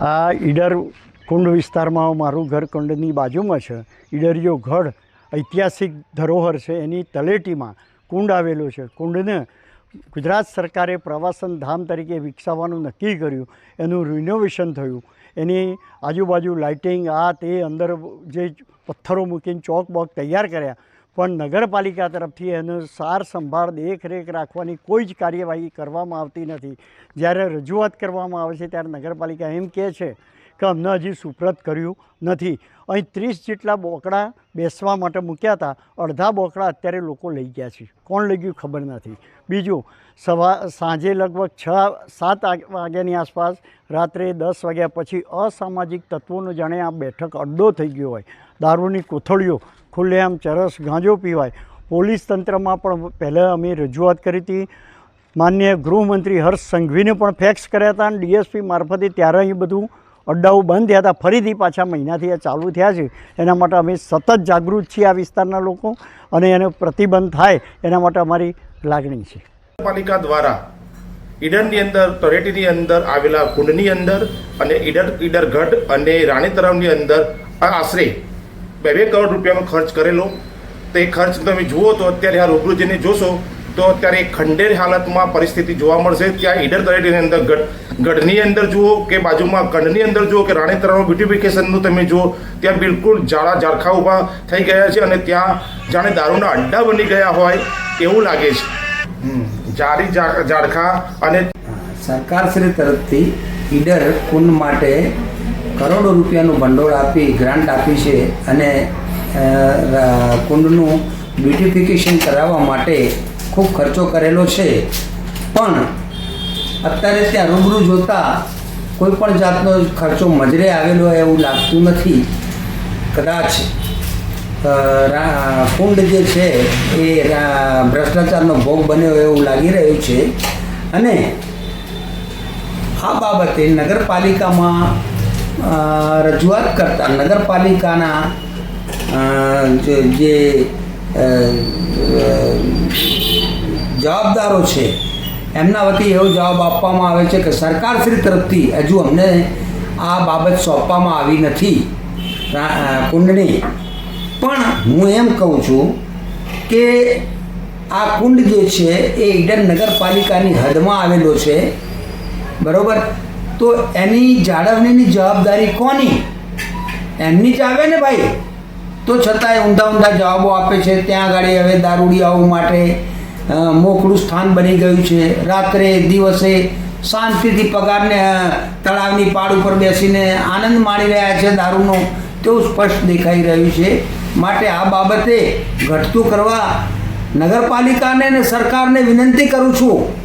આ ઈડર કુંડ વિસ્તારમાં મારું ઘર કુંડની બાજુમાં છે. ઈડરિયો ગઢ ઐતિહાસિક ધરોહર છે. એની તલેટીમાં કુંડ આવેલો છે. કુંડને ગુજરાત સરકારે પ્રવાસન ધામ તરીકે વિકસાવવાનું નક્કી કર્યું. એનું રિનોવેશન થયું. એની આજુબાજુ લાઇટિંગ આ તે અંદર જે પથ્થરો મૂકીને ચોક બોક તૈયાર કર્યા. પણ નગરપાલિકા તરફથી એનો સાર સંભાળ દેખરેખ રાખવાની કોઈ જ કાર્યવાહી કરવામાં આવતી નથી. જ્યારે રજૂઆત કરવામાં આવે છે, ત્યારે નગરપાલિકા એમ કહે છે કે અમને હજી સુપ્રત કર્યું નથી. અહીં ત્રીસ જેટલા બોકડા બેસવા માટે મૂક્યા હતા. અડધા બોકડા અત્યારે લોકો લઈ ગયા છે. કોણ લઈ ગયું ખબર નથી. બીજું, સવા, સાંજે લગભગ છ, સાત વાગ્યાની આસપાસ, રાત્રે દસ વાગ્યા પછી અસામાજિક તત્વોનો જાણે આ બેઠક અડ્ડો થઈ ગયો હોય. દારૂની કોથળીઓ, ખુલ્લેઆમ ચરસ ગાંજો પીવાય. પોલીસ તંત્રમાં પણ પહેલાં અમે રજૂઆત કરી હતી. માન્ય ગૃહમંત્રી હર્ષ સંઘવીને પણ ફેક્સ કર્યા હતા અને ડીએસપી મારફતે ત્યારે અહીં બધું અડ્ડાઓ બંધ થયા હતા. ફરીથી પાછા મહિનાથી આ ચાલુ થયા છે. એના માટે અમે સતત જાગૃત છીએ આ વિસ્તારના લોકો અને એનો પ્રતિબંધ થાય એના માટે અમારી લાગણી છે. પાલિકા દ્વારા ઈડરની અંદર તળેટીની અંદર આવેલા કુંડની અંદર અને ઈડર ઈડર ગઢ અને રાણી તળાવની અંદર આશરે બે બે કરોડ રૂપિયાનો ખર્ચ કરેલો. તો ખર્ચ તમે જુઓ તો અત્યારે આ રૂબરૂ જઈને જોશો તો અત્યારે ખંડેર હાલતમાં પરિસ્થિતિ જોવા મળશે. ત્યાં ઈડર તળેટીની અંદર ગઢ, ગઢની અંદર જુઓ કે બાજુમાં ગઢની અંદર જુઓ કે રાણીતરાનું બ્યુટિફિકેશનનું તમે જુઓ, ત્યાં બિલકુલ જાડા ઝાડખા ઊભા થઈ ગયા છે અને ત્યાં જાણે દારૂના અડ્ડા બની ગયા હોય એવું લાગે છે. જારી જાડી ઝા- ઝાડખા અને સરકારશ્રી તરફથી ઈડર કુંડ માટે કરોડો રૂપિયાનું ભંડોળ આપી, ગ્રાન્ટ આપી છે અને કુંડનું બ્યુટિફિકેશન કરાવવા માટે ખૂબ ખર્ચો કરેલો છે. પણ અત્યારે ત્યાં રૂબરૂ જોતા કોઈ પણ જાતનો ખર્ચો મજરે આવેલો હોય એવું લાગતું નથી. કદાચ કુંડ જે છે એ ભ્રષ્ટાચારનો ભોગ બન્યો એવું લાગી રહ્યું છે. અને આ બાબતે નગરપાલિકામાં રજૂઆત કરતા નગરપાલિકાના જે જવાબદારો છે. એમના વતી એવો જવાબ આપવામાં આવે છે કે સરકારશ્રી તરફથી હજુ અમને આ બાબત સોંપવામાં આવી નથી. કુંડની. પણ હું એમ કહું છું કે આ કુંડ જે છે એ ઈડન નગરપાલિકાની હદમાં આવેલો છે. બરાબર? તો એની જાળવણીની જવાબદારી કોની? એમની જ આવે ને ભાઈ? તો છતાંય ઊંધા ઊંધા જવાબો આપે છે. ત્યાં આગળ હવે દારૂડિયાઓ માટે મોકળું સ્થાન બની ગયું છે. રાત્રે, દિવસે શાંતિથી પગારને તળાવની પાડ ઉપર બેસીને આનંદ માણી રહ્યા છે દારૂનો. તેવું સ્પષ્ટ દેખાઈ રહ્યું છે. માટે આ બાબતે ઘટતું કરવા નગરપાલિકાને અને સરકારને વિનંતી કરું છું.